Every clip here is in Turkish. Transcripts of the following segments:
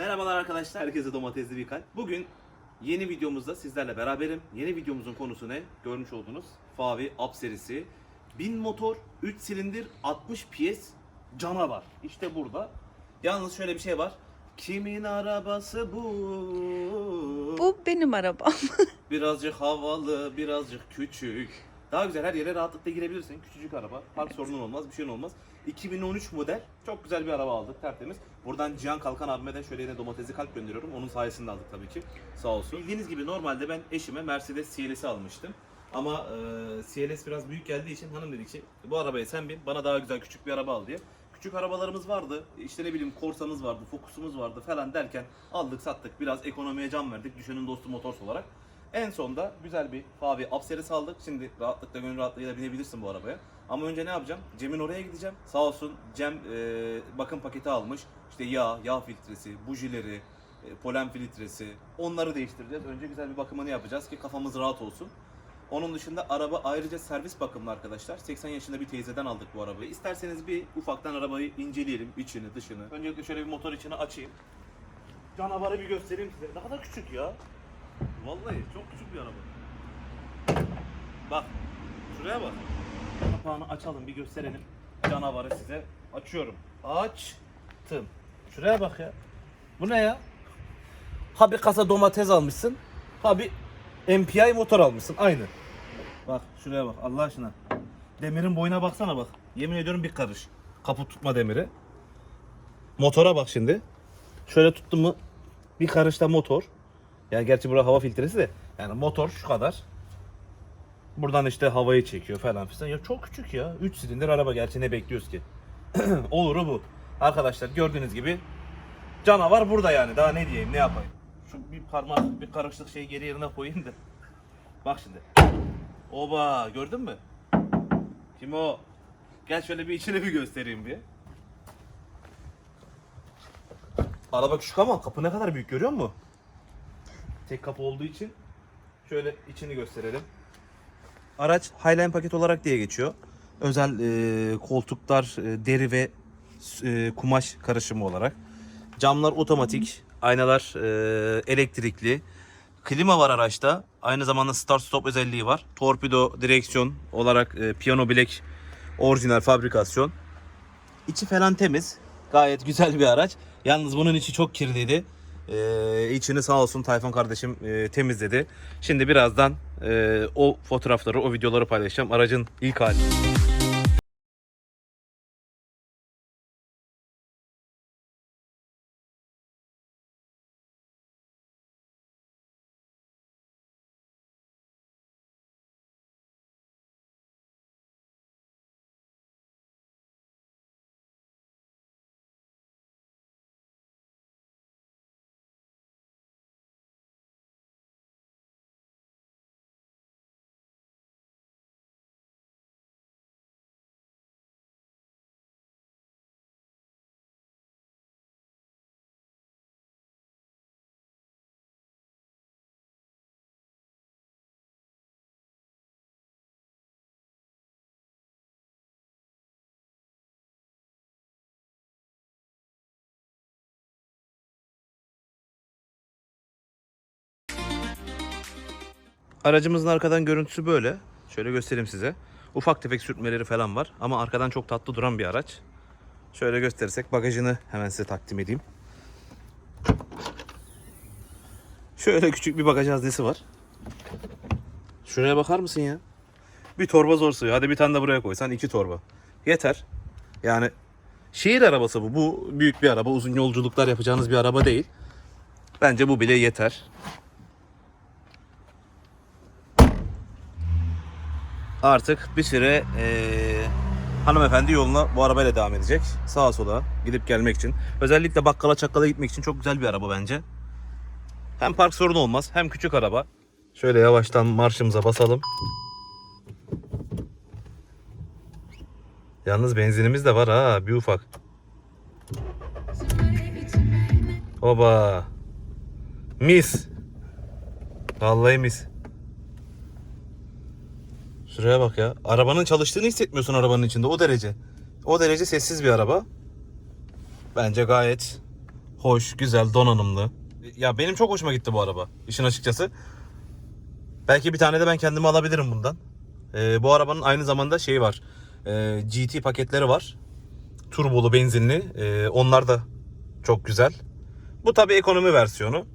Merhabalar arkadaşlar, herkese domatesli bir kalp. Bugün yeni videomuzda sizlerle beraberim. Yeni videomuzun konusu ne? Görmüş olduğunuz Favi Up serisi. 1000 motor, 3 silindir, 60 PS canavar. İşte burada. Yalnız şöyle bir şey var. Kimin arabası bu? Bu benim arabam. Birazcık havalı, birazcık küçük. Daha güzel her yere rahatlıkla girebilirsin. Küçücük araba. Park sorunun olmaz, bir şeyin olmaz. 2013 model. Çok güzel bir araba aldık tertemiz. Buradan Cihan Kalkan abime de şöyle yine domatesli kalp gönderiyorum. Onun sayesinde aldık tabii ki. Sağ olsun. Bildiğiniz gibi normalde ben eşime Mercedes CLS'i almıştım. Ama e, CLS biraz büyük geldiği için hanım dedi ki bu arabaya sen bin bana daha güzel küçük bir araba al diye. Küçük arabalarımız vardı. İşte ne bileyim Corsa'mız vardı, Focus'umuz vardı falan derken aldık sattık. Biraz ekonomiye can verdik. Düşenin dostu motors olarak. En sonda güzel bir Favi Up serisi aldık. Şimdi rahatlıkla gönül rahatlığıyla binebilirsin bu arabaya. Ama önce ne yapacağım? Cem'in oraya gideceğim. Sağ olsun Cem e, bakım paketi almış. İşte yağ, yağ filtresi, bujileri, e, polen filtresi. Onları değiştireceğiz. Önce güzel bir bakımını yapacağız ki kafamız rahat olsun. Onun dışında araba ayrıca servis bakımlı arkadaşlar. 80 yaşında bir teyzeden aldık bu arabayı. İsterseniz bir ufaktan arabayı inceleyelim içini, dışını. Öncelikle şöyle bir motor içini açayım. Canavarı bir göstereyim size. Ne kadar küçük ya. Vallahi çok küçük bir araba. Bak. Şuraya bak. Kapağını açalım bir gösterelim. Canavarı size açıyorum. Açtım. Şuraya bak ya. Bu ne ya? Ha bir kasa domates almışsın. Ha bir MPI motor almışsın. Aynı. Bak şuraya bak Allah aşkına. Demirin boyuna baksana bak. Yemin ediyorum bir karış. Kaput tutma demiri. Motora bak şimdi. Şöyle tuttum mu bir karışta motor. Yani gerçi burada hava filtresi de. Yani motor şu kadar. Buradan işte havayı çekiyor falan filan. Ya çok küçük ya. 3 silindir araba gerçi ne bekliyoruz ki? Oluru bu. Arkadaşlar gördüğünüz gibi canavar burada yani. Daha ne diyeyim ne yapayım. Şu bir parmak bir karışlık şeyi geri yerine koyayım da. Bak şimdi. Oba gördün mü? Kim o? Gel şöyle bir içini bir göstereyim bir. Araba küçük ama kapı ne kadar büyük görüyor musun? Tek kapı olduğu için şöyle içini gösterelim. Araç Highline paket olarak diye geçiyor. Özel e, koltuklar e, deri ve e, kumaş karışımı olarak. Camlar otomatik, aynalar e, elektrikli. Klima var araçta. Aynı zamanda start stop özelliği var. Torpido direksiyon olarak e, piyano bilek orijinal fabrikasyon. İçi falan temiz. Gayet güzel bir araç. Yalnız bunun içi çok kirliydi. Ee, içini sağ olsun Tayfun kardeşim e, temizledi. Şimdi birazdan e, o fotoğrafları, o videoları paylaşacağım. Aracın ilk hali. Aracımızın arkadan görüntüsü böyle. Şöyle göstereyim size. Ufak tefek sürtmeleri falan var ama arkadan çok tatlı duran bir araç. Şöyle gösterirsek bagajını hemen size takdim edeyim. Şöyle küçük bir bagaj haznesi var. Şuraya bakar mısın ya? Bir torba zor sığıyor. Hadi bir tane de buraya koysan iki torba. Yeter. Yani şehir arabası bu. Bu büyük bir araba. Uzun yolculuklar yapacağınız bir araba değil. Bence bu bile yeter. Artık bir süre eee, hanımefendi yoluna bu arabayla devam edecek. Sağa sola gidip gelmek için. Özellikle bakkala çakkala gitmek için çok güzel bir araba bence. Hem park sorunu olmaz hem küçük araba. Şöyle yavaştan marşımıza basalım. Yalnız benzinimiz de var ha bir ufak. Oba. Mis. Vallahi mis. Şuraya bak ya. Arabanın çalıştığını hissetmiyorsun arabanın içinde o derece. O derece sessiz bir araba. Bence gayet Hoş, güzel, donanımlı. Ya benim çok hoşuma gitti bu araba. işin açıkçası. Belki bir tane de ben kendime alabilirim bundan. Ee, bu arabanın aynı zamanda şeyi var. Ee, GT paketleri var. Turbolu, benzinli. Ee, onlar da çok güzel. Bu tabii ekonomi versiyonu.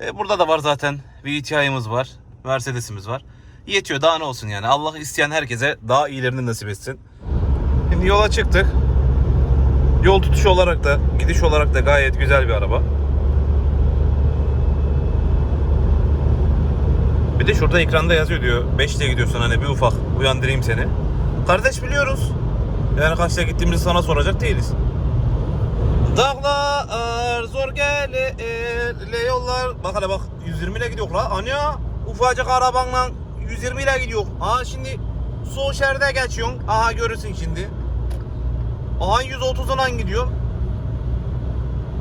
Ee, burada da var zaten. VTI'miz var. Mercedes'imiz var. Yetiyor daha ne olsun yani. Allah isteyen herkese daha iyilerini nasip etsin. Şimdi yola çıktık. Yol tutuşu olarak da, gidiş olarak da gayet güzel bir araba. Bir de şurada ekranda yazıyor diyor. 5'te gidiyorsun hani bir ufak uyandırayım seni. Kardeş biliyoruz. Yani kaçta gittiğimizi sana soracak değiliz. Dağlar zor gelir yollar. Bak hele bak 120 ile gidiyor la. Anya ufacık arabanla 120 ile gidiyor. Aha şimdi sol şeride geçiyorsun. Aha görürsün şimdi. Aha 130'dan gidiyor.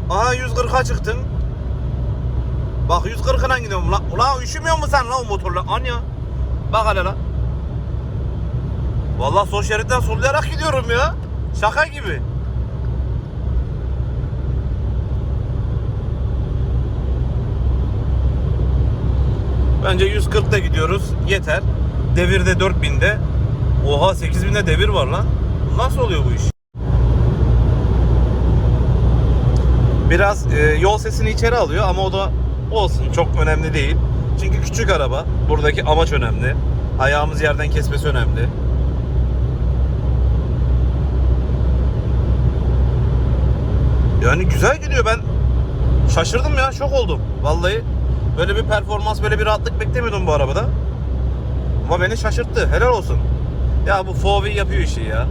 Aha 140'a çıktın. Bak 140'ına gidiyorum. Ulan, ulan üşümüyor musun sen lan o motorla? Anya. Bak hele lan. Vallahi sol şeritten sollayarak gidiyorum ya. Şaka gibi. Bence 140'da gidiyoruz. Yeter. Devirde 4000'de. Oha 8000'de devir var lan. Nasıl oluyor bu iş? Biraz e, yol sesini içeri alıyor ama o da olsun çok önemli değil. Çünkü küçük araba. Buradaki amaç önemli. Ayağımız yerden kesmesi önemli. Yani güzel gidiyor ben şaşırdım ya şok oldum vallahi. Böyle bir performans böyle bir rahatlık beklemiyordum bu arabada. Ama beni şaşırttı helal olsun. Ya bu Fovi yapıyor işi ya.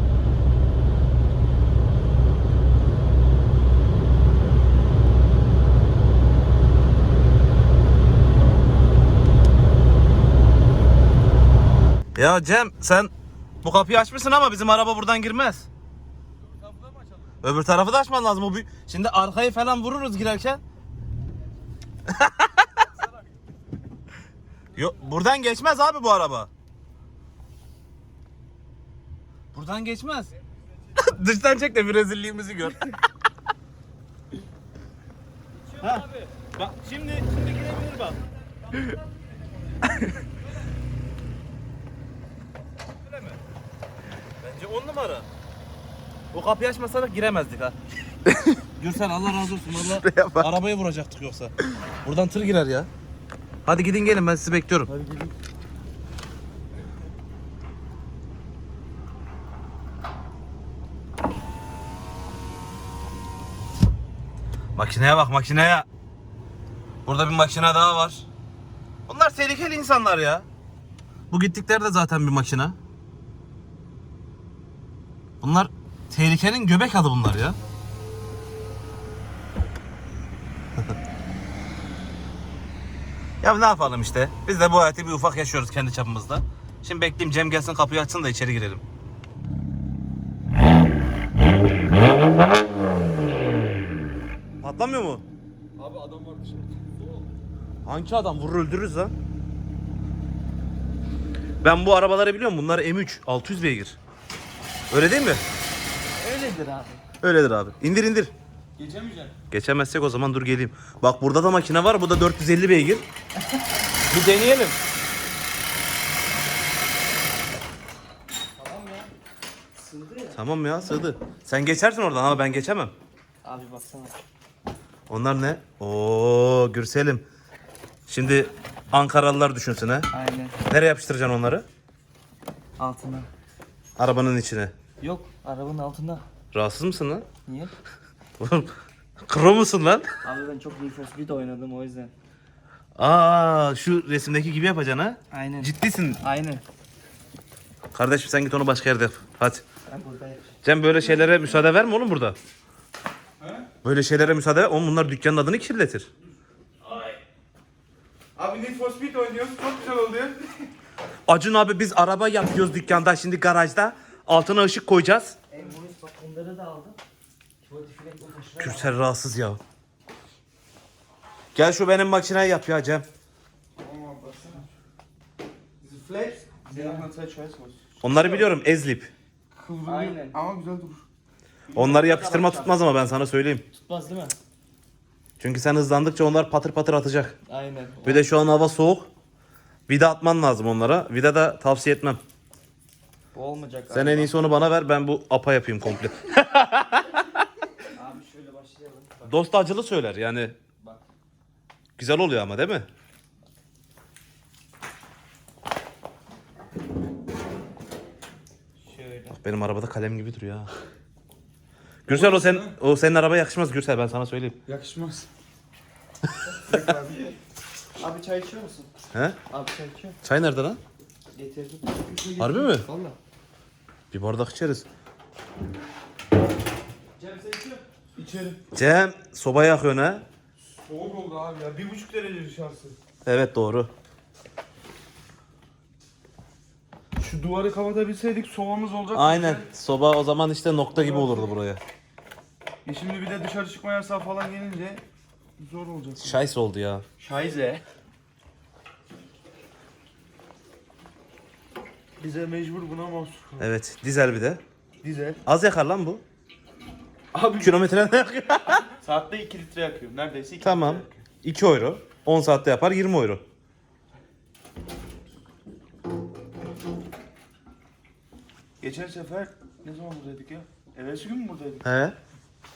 Ya Cem sen bu kapıyı açmışsın ama bizim araba buradan girmez. Öbür tarafı da açman lazım. O büyük- Şimdi arkayı falan vururuz girerken. Yok buradan geçmez abi bu araba. Buradan geçmez. Dıştan çek de bir rezilliğimizi gör. ha. Bak şimdi şimdi girebilir bak. Öyle mi? Bence on numara. O kapıyı açmasalar giremezdik ha. Gürsel Allah razı olsun valla. Arabaya vuracaktık yoksa. Buradan tır girer ya. Hadi gidin gelin ben sizi bekliyorum. Hadi gidin. Makineye bak makineye. Burada bir makine daha var. Bunlar tehlikeli insanlar ya. Bu gittikleri de zaten bir makine. Bunlar tehlikenin göbek adı bunlar ya. Ya ne yapalım işte. Biz de bu hayatı bir ufak yaşıyoruz kendi çapımızda. Şimdi bekleyeyim Cem gelsin kapıyı açsın da içeri girelim. Patlamıyor mu? Abi adam var dışarıda. Hangi adam? Vurur öldürürüz lan. Ben bu arabaları biliyorum. Bunlar M3. 600 beygir. Öyle değil mi? Öyledir abi. Öyledir abi. İndir indir. Geçemeyeceksin. Geçemezsek o zaman dur geleyim. Bak burada da makine var. Bu da 450 beygir. Bir deneyelim. Tamam ya. Sığdı ya. Tamam ya sığdı. Sen geçersin oradan ama ben geçemem. Abi baksana. Onlar ne? Oo Gürselim. Şimdi Ankaralılar düşünsün ha. Aynen. Nereye yapıştıracaksın onları? Altına. Arabanın içine. Yok arabanın altında. Rahatsız mısın lan? Niye? Oğlum kro musun lan? Abi ben çok Need for Speed oynadım o yüzden. Aa şu resimdeki gibi yapacaksın ha. Aynen. Ciddisin. Aynen. Kardeşim sen git onu başka yerde yap. Hadi. Ben buradayım. Cem böyle şeylere müsaade verme oğlum burada. Böyle şeylere müsaade ver. Oğlum bunlar dükkanın adını kirletir. Abi Need for Speed oynuyoruz. Çok güzel oluyor. Acun abi biz araba yapıyoruz dükkanda şimdi garajda. Altına ışık koyacağız. En boyut bak bunları da aldım. Kürsel rahatsız ya. Gel şu benim makineyi yap ya Cem. Onları biliyorum ezlip. Aynen. ama güzel durur. Onları yapıştırma tutmaz ama ben sana söyleyeyim. Tutmaz değil mi? Çünkü sen hızlandıkça onlar patır patır atacak. Aynen. Bir de şu an hava soğuk. Vida atman lazım onlara. Vida da tavsiye etmem. Bu olmayacak. Sen en iyisi onu bana ver ben bu apa yapayım komple. Abi şöyle başlayalım. Bak. Dost acılı söyler yani. Bak. Güzel oluyor ama değil mi? Şöyle. Benim arabada kalem gibi duruyor ha. Gürsel o sen o senin arabaya yakışmaz Gürsel ben sana söyleyeyim. Yakışmaz. Abi çay içiyor musun? He? Abi çay içiyor. Çay nerede lan? Getirdim. Harbi mi? Valla. Bir bardak içeriz. Cem sen içiyor İçeri. Cem soba yakıyorsun ha? Soğuk oldu abi ya. Bir buçuk derece dışarısı. Evet doğru. Şu duvarı kapatabilseydik sobamız olacak. Aynen. Soba o zaman işte nokta gibi olurdu buraya. E şimdi bir de dışarı çıkma yasağı falan gelince zor olacak. Şahis oldu ya. Şayze. Bize mecbur buna mahsus. Evet dizel bir de. Dizel. Az yakar lan bu. Abi Kilometre ne yakıyor? saatte 2 litre yakıyorum. Neredeyse 2 tamam. litre yakıyorum. 2 euro. 10 saatte yapar 20 euro. Geçen sefer ne zaman buradaydık ya? Evvelsi gün mü buradaydık? He.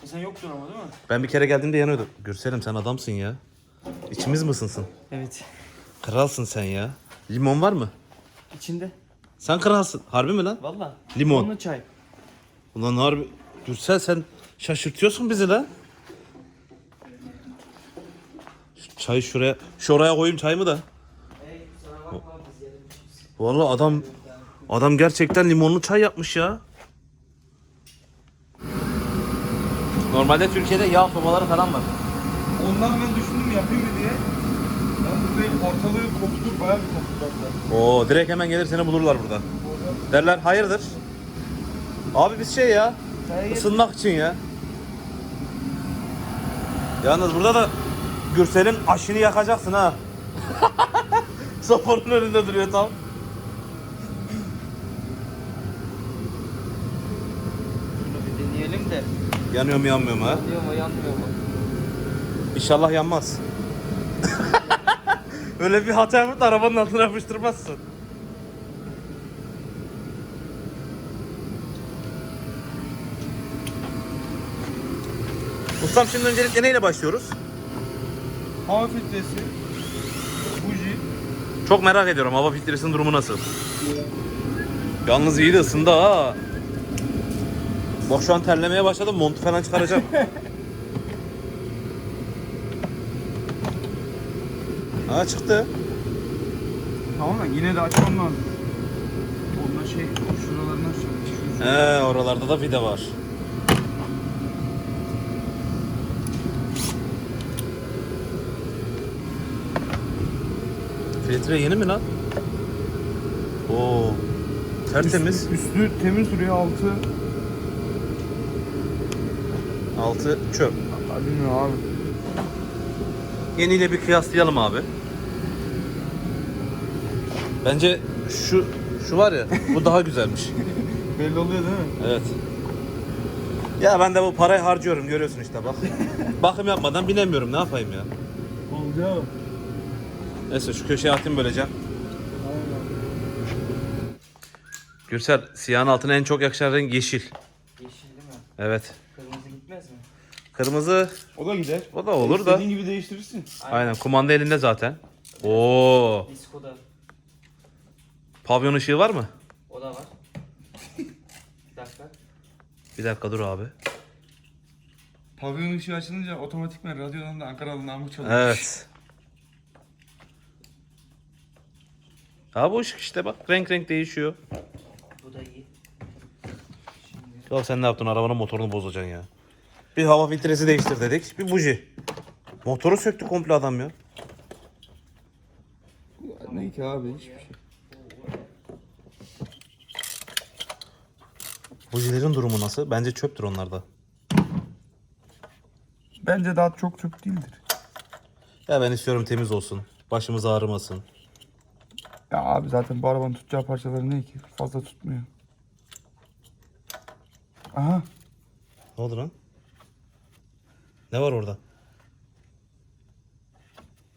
E sen yoktun ama değil mi? Ben bir kere geldiğimde yanıyordu. Gürselim sen adamsın ya. İçimiz mi ısınsın? Evet. Kralsın sen ya. Limon var mı? İçinde. Sen kralsın. Harbi mi lan? Valla. Limon. Limonlu çay. Ulan harbi. Gürsel sen şaşırtıyorsun bizi lan. Şu Çayı şuraya, şuraya koyayım çayımı da. Vallahi adam adam gerçekten limonlu çay yapmış ya. Normalde Türkiye'de yağ sobaları falan var. Ondan ben düşündüm yapayım mı diye. Ben buradayım ortalığı kokutur bayağı bir kokutur. Oo direkt hemen gelir seni bulurlar burada. Derler hayırdır? Abi biz şey ya ısınmak için ya. Yalnız burada da Gürsel'in aşını yakacaksın ha. Sopanın önünde duruyor tam. Şunu bir deneyelim de. Yanıyor mu yanmıyor mu ha? Yanıyor mu yanmıyor mu? İnşallah yanmaz. Öyle bir hata yapıp da arabanın altına yapıştırmazsın. Ustam şimdi öncelikle neyle başlıyoruz? Hava filtresi, buji, Çok merak ediyorum hava filtresinin durumu nasıl? Yalnız iyi de ısındı ha. Bak şu an terlemeye başladım montu falan çıkaracağım. ha çıktı. Tamam da yine de açmam lazım. Onda şey şuralarını açacağım. Şu- He oralarda da vida var. Filtre yeni mi lan? Oo. Tertemiz. Üstü, üstü temiz duruyor altı. Altı çöp. Abi bilmiyorum abi. Yeniyle bir kıyaslayalım abi. Bence şu şu var ya bu daha güzelmiş. Belli oluyor değil mi? Evet. Ya ben de bu parayı harcıyorum görüyorsun işte bak. Bakım yapmadan binemiyorum ne yapayım ya. Olacak. Neyse şu köşeye atayım böylece. Gürsel siyahın altına en çok yakışan renk yeşil. Yeşil değil mi? Evet. Kırmızı gitmez mi? Kırmızı O da gider. o da olur da. İstediğin gibi değiştirirsin. Aynen kumanda elinde zaten. Oo. Diskoda. Pavyon ışığı var mı? O da var. Bir dakika. Bir dakika dur abi. Pavyon ışığı açılınca otomatikman radyodan da Ankaralı namı çalıyor. Evet. Ha bu ışık işte bak renk renk değişiyor. Bu da iyi. Ya sen ne yaptın arabanın motorunu bozacaksın ya. Bir hava filtresi değiştir dedik. Bir buji. Motoru söktü komple adam ya. Ne ki abi hiçbir şey. Bujilerin durumu nasıl? Bence çöptür onlarda. Bence daha çok çöp değildir. Ya ben istiyorum temiz olsun. Başımız ağrımasın. Ya abi zaten bu arabanın tutacağı parçaları ne ki? Fazla tutmuyor. Aha. Ne oldu lan? Ne var orada?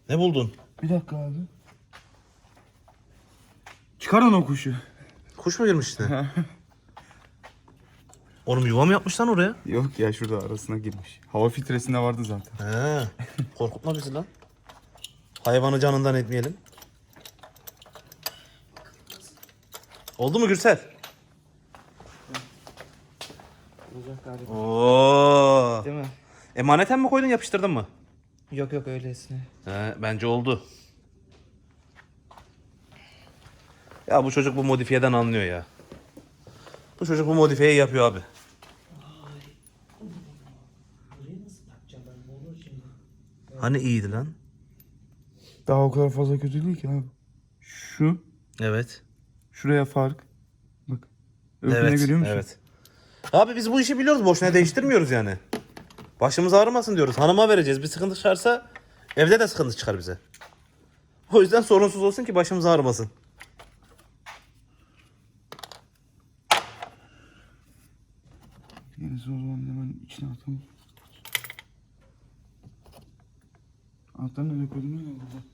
Ne buldun? Bir dakika abi. Çıkarın o kuşu. Kuş mu girmiş içine? Oğlum yuva mı yapmış lan oraya? Yok ya şurada arasına girmiş. Hava filtresinde vardı zaten. He. Korkutma bizi lan. Hayvanı canından etmeyelim. Oldu mu Gürsel? Olacak galiba. Oo. Değil mi? Emaneten mi koydun yapıştırdın mı? Yok yok öylesine. He, bence oldu. Ya bu çocuk bu modifiyeden anlıyor ya. Bu çocuk bu modifiyeyi yapıyor abi. Hani iyiydi lan? Daha o kadar fazla kötü değil ki abi. Şu. Evet. Şuraya fark. Bak. Öbürüne evet. görüyor musun? Evet. Abi biz bu işi biliyoruz. Boşuna değiştirmiyoruz yani. Başımız ağrımasın diyoruz. Hanıma vereceğiz. Bir sıkıntı çıkarsa evde de sıkıntı çıkar bize. O yüzden sorunsuz olsun ki başımız ağrımasın. Yenisi o zaman hemen içine atalım. Anahtarı nereye koydum ya burada?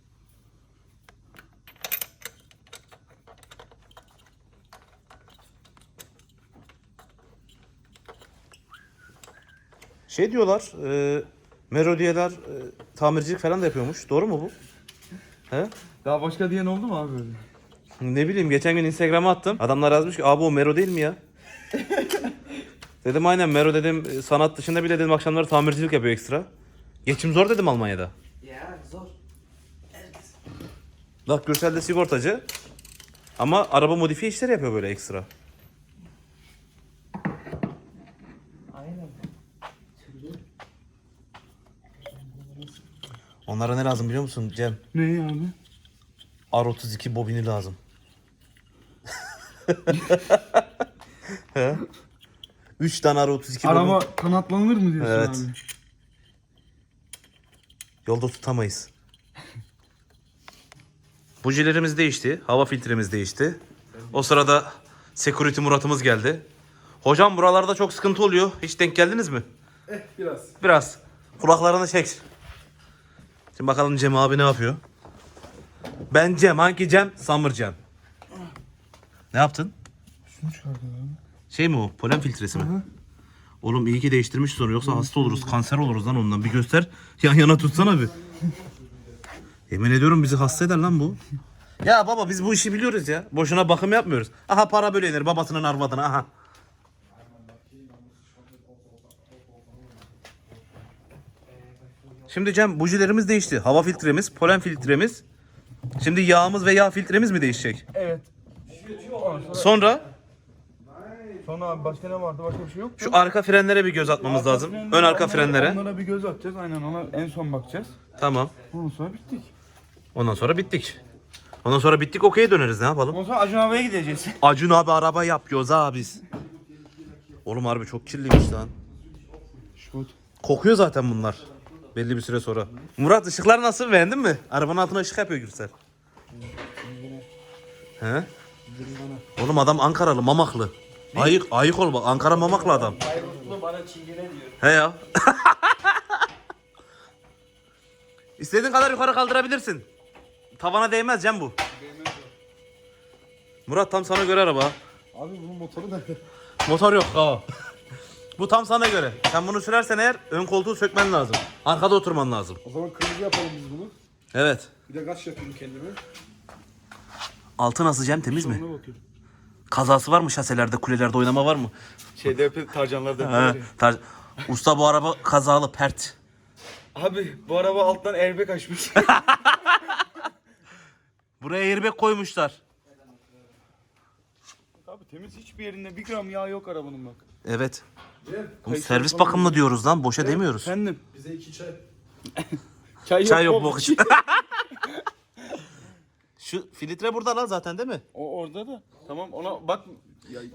Şey diyorlar, e, Merodiyeler e, tamircilik falan da yapıyormuş. Doğru mu bu? He? Daha başka diyen oldu mu abi böyle? Ne bileyim geçen gün Instagram'a attım. Adamlar yazmış ki abi o Mero değil mi ya? dedim aynen Mero dedim sanat dışında bile dedim akşamları tamircilik yapıyor ekstra. Geçim zor dedim Almanya'da. Ya zor. Bak Gürsel de sigortacı. Ama araba modifiye işleri yapıyor böyle ekstra. Aynen. Türlü. Onlara ne lazım biliyor musun Cem? Ne abi? R32 bobini lazım. He? 3 tane R32 Araba bobin. kanatlanır mı diyorsun Evet. abi? Yolda tutamayız. Bujilerimiz değişti. Hava filtremiz değişti. O sırada security Murat'ımız geldi. Hocam buralarda çok sıkıntı oluyor. Hiç denk geldiniz mi? Eh biraz. Biraz. Kulaklarını çek. Şimdi bakalım Cem abi ne yapıyor? Ben Cem. Hangi Cem? Summer Cem. Ne yaptın? Şunu çıkardı abi. Şey mi o? Polen filtresi mi? Oğlum iyi ki değiştirmiş sonra yoksa hasta oluruz. Kanser oluruz lan ondan. Bir göster. Yan yana tutsana bir. Yemin ediyorum bizi hasta eder lan bu. Ya baba biz bu işi biliyoruz ya. Boşuna bakım yapmıyoruz. Aha para böyle yenir babasının arvadına aha. Şimdi Cem bujilerimiz değişti. Hava filtremiz, polen filtremiz. Şimdi yağımız ve yağ filtremiz mi değişecek? Evet. Sonra Sonra abi başka ne vardı? Başka bir şey yok. şu arka frenlere bir göz atmamız lazım. Ön arka frenlere. Onlara bir göz atacağız. Aynen ona en son bakacağız. Tamam. Ondan sonra bittik. Ondan sonra bittik. Ondan sonra bittik okey döneriz ne yapalım? Ondan sonra Acun abiye gideceğiz. Acun abi araba yapıyoruz ha biz. Oğlum harbi çok kirliymiş lan. Şut. Kokuyor zaten bunlar. Belli bir süre sonra. Murat ışıklar nasıl beğendin mi? Arabanın altına ışık yapıyor Gürsel. He? Oğlum adam Ankaralı, Mamaklı. Ayık, ayık ol bak. Ankara Mamaklı adam. Bayrutlu bana çingene diyor. He ya. İstediğin kadar yukarı kaldırabilirsin. Tavana değmez Cem bu. Murat tam sana göre araba. Abi bunun motoru da Motor yok. Tamam. Bu tam sana göre. Sen bunu sürersen eğer ön koltuğu sökmen lazım. Arkada oturman lazım. O zaman kırmızı yapalım biz bunu. Evet. Bir de kaç yapayım kendime. Altı nasıl Cem temiz mi? Ona bakıyorum. Kazası var mı şaselerde, kulelerde oynama var mı? şeyde hep tarcanlarda. He. Tar- Usta bu araba kazalı pert. Abi bu araba alttan airbag açmış. Buraya airbag koymuşlar. abi temiz hiçbir yerinde bir gram yağ yok arabanın bak. Evet. Oğlum servis bakımlı diyoruz lan. Boşa demiyoruz. Efendim. bize iki çay. Çay, Çay yok bok için. Şu filtre burada lan zaten değil mi? O orada da. Tamam ona bak.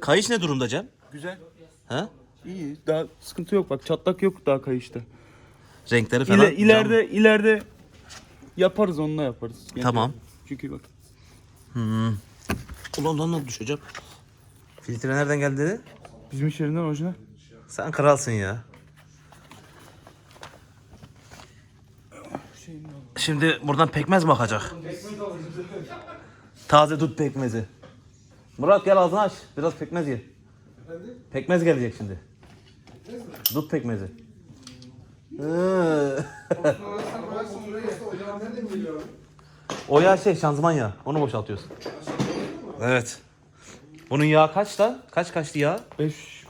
Kayış ne durumda Cem? güzel. He? İyi. Daha sıkıntı yok bak. Çatlak yok daha kayışta. Renkleri falan. İle, ileride ileride yaparız onunla yaparız. Yani Tamam. Çünkü bak. Cam. Ulan lan lan düşeceğim. Filtre nereden geldi dedi? Bizim iş yerinden orijinal. Sen kralsın ya. şimdi buradan pekmez mi akacak? Taze dut pekmezi. Murat gel ağzını aç. Biraz pekmez ye. Pekmez gelecek şimdi. Dut pekmezi. Hı. o yağ şey şanzıman yağı. Onu boşaltıyorsun. Evet. Bunun yağı kaç da? Kaç kaçtı yağ? 5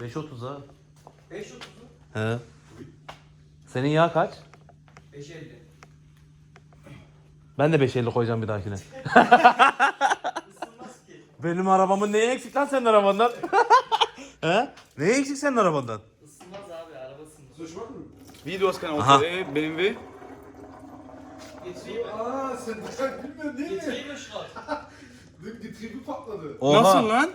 5.30 ha. 5.30 He. Senin yağ kaç? 5.50. Ben de 5.50 koyacağım bir dahakine. Benim arabamın neyi eksik lan senin arabandan? He? Neyi eksik senin arabandan? Isınmaz abi araba ısınmaz. Du hast kein Auto, Aha. ey, BMW? Getireyim mi? Aa sen sen bilmiyorsun değil mi? Getireyim mi Schrott? Getriebe patladı. Oha. Nasıl lan?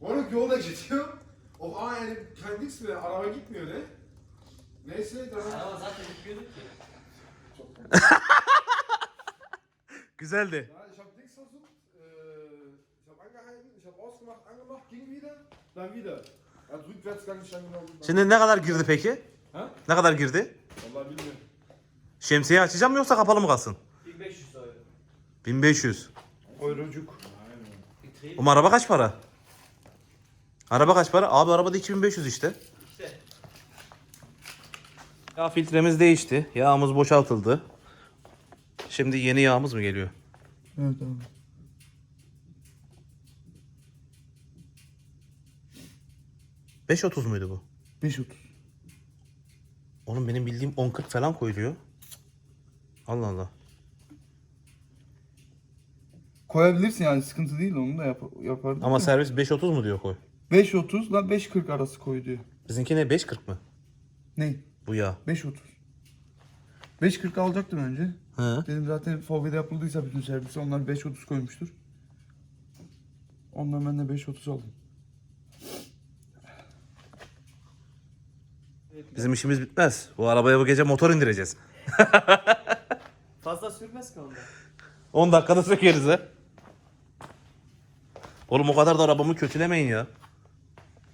Moruk yolda gidiyor. Of aa yani kendi Dix mi? Araba gitmiyor ne? Neyse tamam. Araba zaten gitmiyordu ki. Güzeldi. Ja, ich hab Dix versucht. Äh, ich hab angehalten, ich hab ausgemacht, angemacht, ging wieder, dann wieder. Er hat Rückwärtsgang nicht angenommen. Şimdi ne kadar girdi peki? Ha? Ne kadar girdi? Vallahi bilmiyorum. Şemsiye açacağım mı yoksa kapalı mı kalsın? 1500 euro. 1500. Eurocuk. Getrieben. Oğlum araba kaç para? Araba kaç para? Abi arabada 2500 işte. İşte. Yağ filtremiz değişti. Yağımız boşaltıldı. Şimdi yeni yağımız mı geliyor? Evet abi. ...5.30 muydu bu? 5.30. Oğlum benim bildiğim 10.40 falan koyuluyor. Allah Allah. Koyabilirsin yani sıkıntı değil onu da yap yapardım. Ama servis 5.30 mu diyor koy. 5.30 lan 5.40 arası koy diyor. Bizimki ne 5.40 mı? Ne? Bu yağ. 5.30. 5.40 alacaktım önce. Hı. Dedim zaten Fov'da yapıldıysa bütün servisi onlar 5.30 koymuştur. Ondan ben de 5.30 aldım. Bizim işimiz bitmez. Bu arabaya bu gece motor indireceğiz. Fazla sürmez ki onda. 10 dakikada sökeriz ha. Oğlum o kadar da arabamı kötülemeyin ya.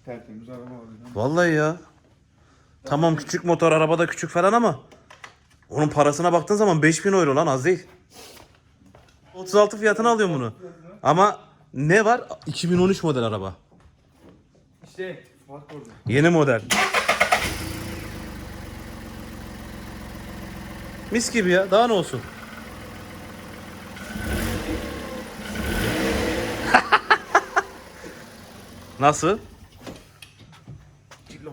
Tertemiz araba aldım. Vallahi ya. Tamam küçük motor arabada küçük falan ama onun parasına baktığın zaman 5000 euro lan az değil. 36 fiyatına alıyorum bunu. Ama ne var? 2013 model araba. İşte fark orada. Yeni model. Mis gibi ya. Daha ne olsun? Nasıl?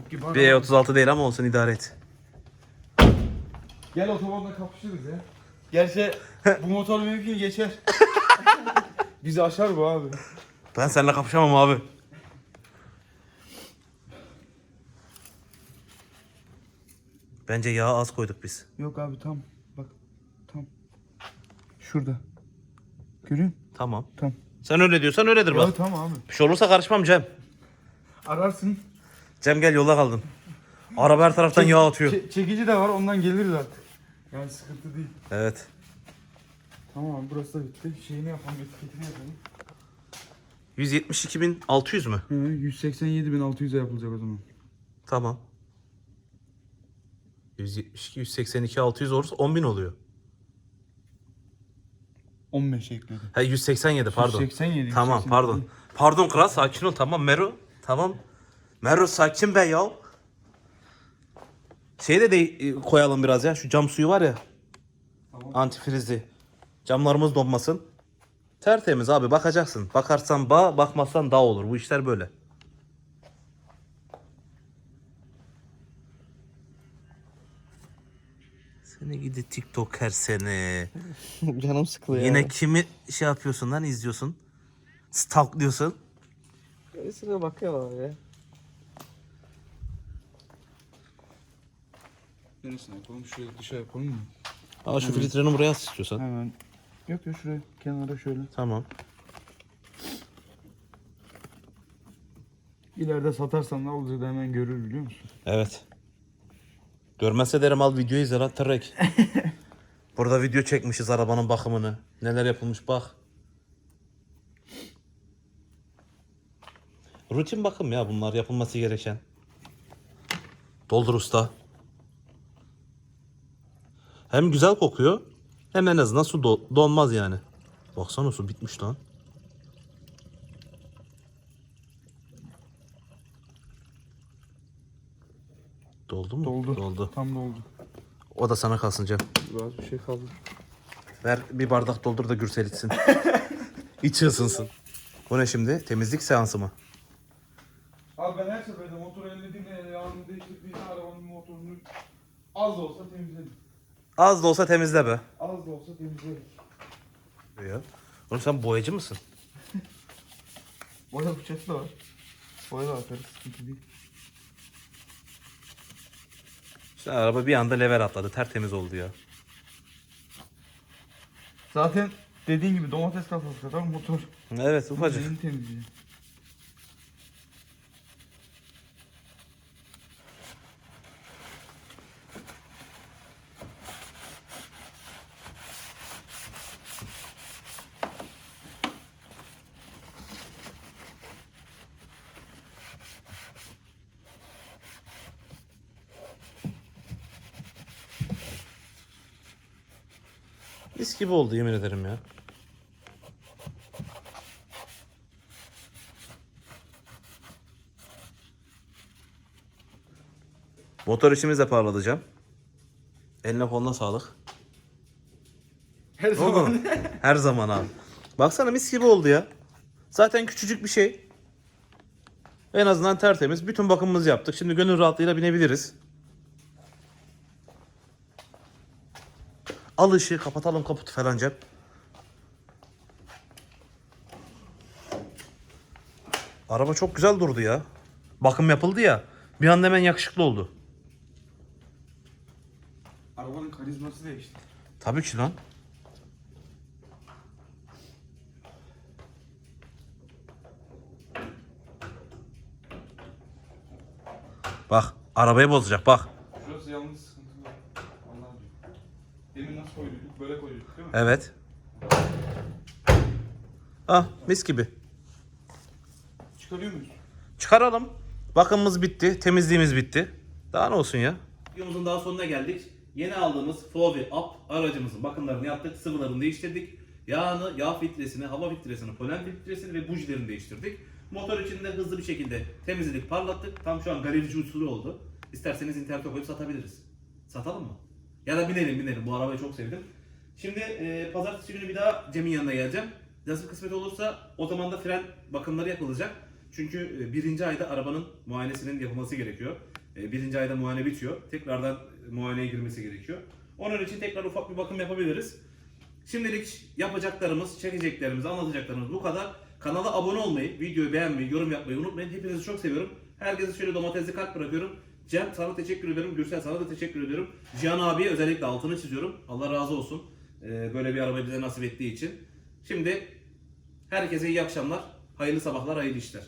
Cillop gibi araba. Bir E36 değil ama olsun idare et. Gel otobanda kapışırız ya. Gerçi bu motor benimkini geçer. Bizi aşar bu abi. Ben seninle kapışamam abi. Bence yağ az koyduk biz. Yok abi tam. Bak. Tam. Şurada. Görüyor musun? Tamam. Tam. Sen öyle diyorsan öyledir Ya bak. tamam abi. Bir şey olursa karışmam Cem. Ararsın. Cem gel yolda kaldın. Araba her taraftan yağ atıyor. Çe- çekici de var ondan geliriz artık. Yani sıkıntı değil. Evet. Tamam abi burası da bitti. Şeyini yapalım etiketini yapalım. 172.600 mü? Hı, 187.600'e yapılacak o zaman. Tamam. 172, 182, 600 olursa 10.000 oluyor. 15 ekledi. Ha 187 pardon. 187. Tamam 187. pardon. Pardon kral sakin ol tamam Mero. Tamam. Mero sakin be ya. Şeyi de, de koyalım biraz ya. Şu cam suyu var ya. Tamam. Antifrizli. Camlarımız donmasın. Tertemiz abi bakacaksın. Bakarsan bağ, bakmazsan dağ olur. Bu işler böyle. Seni gidi TikToker seni. Canım sıkılıyor. Yine kimi şey yapıyorsun lan izliyorsun? Stalkluyorsun. Öylesine bakıyor abi. Neresine yapalım? Şuraya dışarı yapalım mı? Aa şu filtreni buraya as istiyorsan. Hemen. Yok yok şuraya kenara şöyle. Tamam. İleride satarsan ne olacak da hemen görür biliyor musun? Evet. Görmezse derim al videoyu izle lan trek. Burada video çekmişiz arabanın bakımını. Neler yapılmış bak. Rutin bakım ya bunlar yapılması gereken. Doldur usta. Hem güzel kokuyor hem en azından su do- donmaz yani. Baksana su bitmiş lan. Doldu mu? Doldu. Doldu. Tam doldu. O da sana kalsın Cem. Biraz bir şey kaldı. Ver bir bardak doldur da Gürsel içsin. İçi ısınsın. Bu ne şimdi? Temizlik seansı mı? Abi ben her seferinde motoru ellediğimde yağını değiştirdiğimde arabanın motorunu az da olsa temizledim. Az da olsa temizle be. Az da olsa temizledim. Ya. Oğlum sen boyacı mısın? Boya bıçaklı da var. Boya da atarız. Sıkıntı değil. İşte araba bir anda lever atladı. Tertemiz oldu ya. Zaten dediğin gibi domates kafası kadar motor. Evet ufacık. Yeni temizliği. Gibi oldu yemin ederim ya. Motor işimiz de parladı Cem. Eline koluna sağlık. Her Oldu mu? Her zaman abi. Baksana mis gibi oldu ya. Zaten küçücük bir şey. En azından tertemiz. Bütün bakımımızı yaptık. Şimdi gönül rahatlığıyla binebiliriz. Al ışığı kapatalım kaputu falan Cem. Araba çok güzel durdu ya. Bakım yapıldı ya. Bir anda hemen yakışıklı oldu. Arabanın karizması değişti. Tabii ki lan. Bak arabayı bozacak bak. Şurası yalnız sıkıntı var. Vallahi. Demin nasıl koyduk? Böyle koyduk değil mi? Evet. Ah mis gibi. Çıkarıyor muyuz? Çıkaralım. Bakımımız bitti. Temizliğimiz bitti. Daha ne olsun ya? Videomuzun daha sonuna geldik. Yeni aldığımız Fovi Up aracımızın bakımlarını yaptık. Sıvılarını değiştirdik. Yağını, yağ filtresini, hava filtresini, polen filtresini ve bujilerini değiştirdik. Motor içinde hızlı bir şekilde temizledik, parlattık. Tam şu an galerici usulü oldu. İsterseniz internete koyup satabiliriz. Satalım mı? Ya da binelim binelim. Bu arabayı çok sevdim. Şimdi e, pazartesi günü bir daha Cem'in yanına geleceğim. Nasıl kısmet olursa o zaman da fren bakımları yapılacak. Çünkü e, birinci ayda arabanın muayenesinin yapılması gerekiyor. E, birinci ayda muayene bitiyor. Tekrardan e, muayeneye girmesi gerekiyor. Onun için tekrar ufak bir bakım yapabiliriz. Şimdilik yapacaklarımız, çekeceklerimiz, anlatacaklarımız bu kadar. Kanala abone olmayı, videoyu beğenmeyi, yorum yapmayı unutmayın. Hepinizi çok seviyorum. Herkese şöyle domatesli kalp bırakıyorum. Cem sana teşekkür ediyorum. Gürsel sana da teşekkür ediyorum. Cihan abiye özellikle altını çiziyorum. Allah razı olsun. Ee, böyle bir arabayı bize nasip ettiği için. Şimdi herkese iyi akşamlar. Hayırlı sabahlar, hayırlı işler.